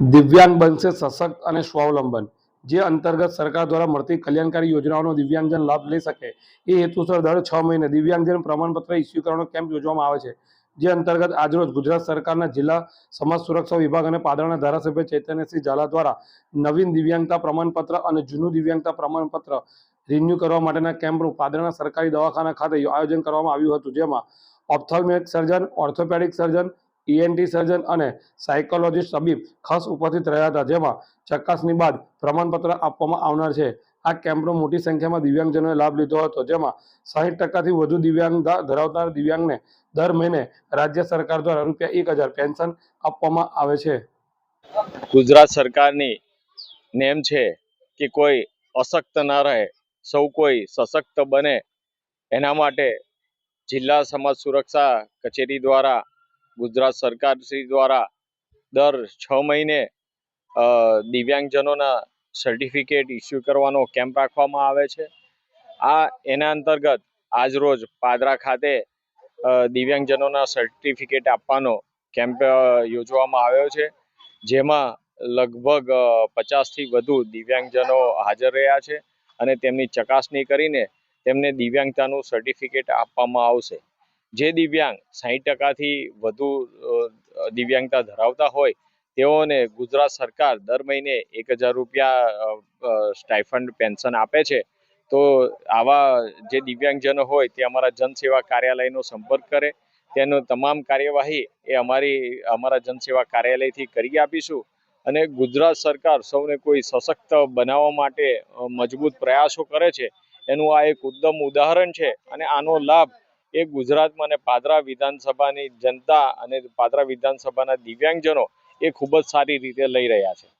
દિવ્યાંગ બનશે સશક્ત અને સ્વાવલંબન. જે અંતર્ગત સરકાર દ્વારા મળતી કલ્યાણકારી યોજનાઓનો દિવ્યાંગજન લાભ લઈ શકે એ હેતુસર દર છ મહિને દિવ્યાંગજન પ્રમાણપત્ર ઇસ્યુ કરવાનો કેમ્પ યોજવામાં આવે છે. જે અંતર્ગત આજરોજ ગુજરાત સરકારના જિલ્લા સમાજ સુરક્ષા વિભાગ અને પાદરાના ધારાસભ્ય ચૈતન્યસિંહ ઝાલા દ્વારા નવીન દિવ્યાંગતા પ્રમાણપત્ર અને જૂનું દિવ્યાંગતા પ્રમાણપત્ર રિન્યુ કરવા માટેના કેમ્પનું પાદરાના સરકારી દવાખાના ખાતે આયોજન કરવામાં આવ્યું હતું. જેમાં ઓપ્થોલ્મિક સર્જન, ઓર્થોપેડિક સર્જન ઈએનટી સર્જન અને સાયકોલોજીસ્ટ તબીબ ખાસ ઉપસ્થિત રહ્યા હતા, જેમાં ચકાસણી બાદ પ્રમાણપત્ર આપવામાં આવનાર છે. આ કેમ્પનો મોટી સંખ્યામાં દિવ્યાંગજનોએ લાભ લીધો હતો, જેમાં સાહીઠ ટકાથી વધુ દિવ્યાંગતા ધરાવતા દિવ્યાંગને દર મહિને રાજ્ય સરકાર દ્વારા રૂપિયા એક હજાર પેન્શન આપવામાં આવે છે. ગુજરાત સરકારની નેમ છે કે કોઈ અશક્ત ના રહે, સૌ કોઈ સશક્ત બને. એના માટે જિલ્લા સમાજ સુરક્ષા કચેરી દ્વારા ગુજરાત સરકાર શ્રી દ્વારા દર છ મહિને દિવ્યાંગજનોના સર્ટિફિકેટ ઇસ્યુ કરવાનો કેમ્પ રાખવામાં આવે છે. આ એના અંતર્ગત આજરોજ પાદરા ખાતે દિવ્યાંગજનોના સર્ટિફિકેટ આપવાનો કેમ્પ યોજવામાં આવ્યો છે. જેમાં લગભગ પચાસથી વધુ દિવ્યાંગજનો હાજર રહ્યા છે અને તેમની ચકાસણી કરીને તેમને દિવ્યાંગતાનું સર્ટિફિકેટ આપવામાં આવશે. જે દિવ્યાંગ સાહીઠ ટકાથી વધુ દિવ્યાંગતા ધરાવતા હોય, તેઓને ગુજરાત સરકાર દર મહિને એક હજાર રૂપિયા સ્ટાઇફંડ પેન્શન આપે છે. તો આવા જે દિવ્યાંગજનો હોય તે અમારા જનસેવા કાર્યાલયનો સંપર્ક કરે. તેનો તમામ કાર્યવાહી એ અમારી, અમારા જનસેવા કાર્યાલયથી કરી આપીશું. અને ગુજરાત સરકાર સૌને કોઈ સશક્ત બનાવવા માટે મજબૂત પ્રયાસો કરે છે. એનું આ એક ઉત્તમ ઉદાહરણ છે. અને આનો લાભ એ ગુજરાતમાં અને પાદરા વિધાનસભાની જનતા અને પાદરા વિધાનસભાના દિવ્યાંગજનો એ ખૂબ જ સારી રીતે લઈ રહ્યા છે.